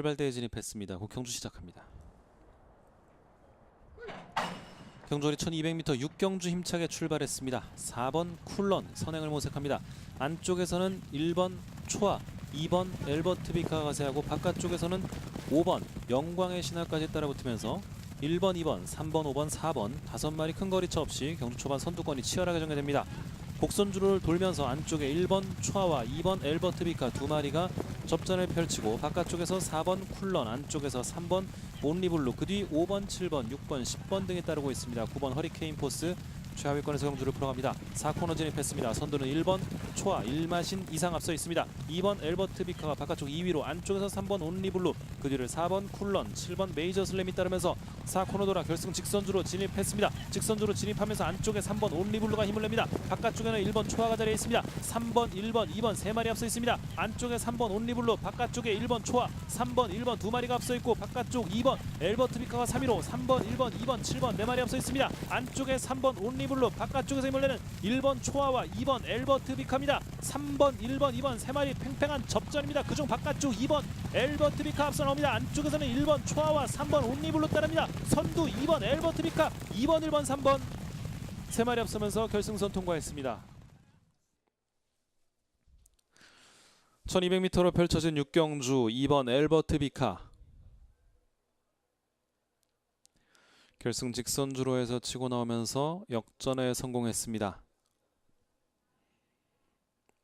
출발대에 진입했습니다. 국경주 시작합니다. 경주리 1200m 6경주 힘차게 출발했습니다. 4번 쿨런 선행을 모색합니다. 안쪽에서는 1번 초아, 2번 엘버트 비카가 가세하고 바깥쪽에서는 5번 영광의 신화까지 따라붙으면서 1번, 2번, 3번, 5번, 4번 다섯 마리 큰 거리차 없이 경주 초반 선두권이 치열하게 전개됩니다. 곡선주를 돌면서 안쪽에 1번 초아와 2번 엘버트 비카 두 마리가 접전을 펼치고 바깥쪽에서 4번 쿨런 안쪽에서 3번 온리블루 그 뒤 5번 7번 6번 10번 등이 따르고 있습니다. 9번 허리케인 포스 최하위권에서 경주를 풀어갑니다. 4코너 진입했습니다. 선두는 1번 초아 1마신 이상 앞서 있습니다. 2번 엘버트 비카가 바깥쪽 2위로 안쪽에서 3번 온리블루 그 뒤를 4번 쿨런 7번 메이저 슬램이 따르면서 4코너 돌아 결승 직선주로 진입했습니다. 직선주로 진입하면서 안쪽에 3번 온리블루가 힘을 냅니다. 바깥쪽에는 1번 초아가 자리에 있습니다. 3번 1번 2번 세 마리 앞서 있습니다. 안쪽에 3번 온리블루 바깥쪽에 1번 초아 3번 1번 두 마리가 앞서 있고 바깥쪽 2번 엘버트 비카가 3위로 3번 1번 2번 7번 네 마리 앞서 있습니다. 안쪽에 3번 온리 블루 바깥쪽에서 힘을 내는 1번 초아와 2번 엘버트 비카입니다. 3번 1번 2번 세 마리 팽팽한 접전입니다. 그중 바깥쪽 2번 엘버트 비카 앞서 나옵니다. 안쪽에서는 1번 초아와 3번 온리블루 따릅니다. 선두 2번 엘버트 비카 2번 1번 3번 세 마리 앞서면서 결승선 통과했습니다. 1200m로 펼쳐진 육경주 2번 엘버트 비카 결승 직선주로 해서 치고 나오면서 역전에 성공했습니다.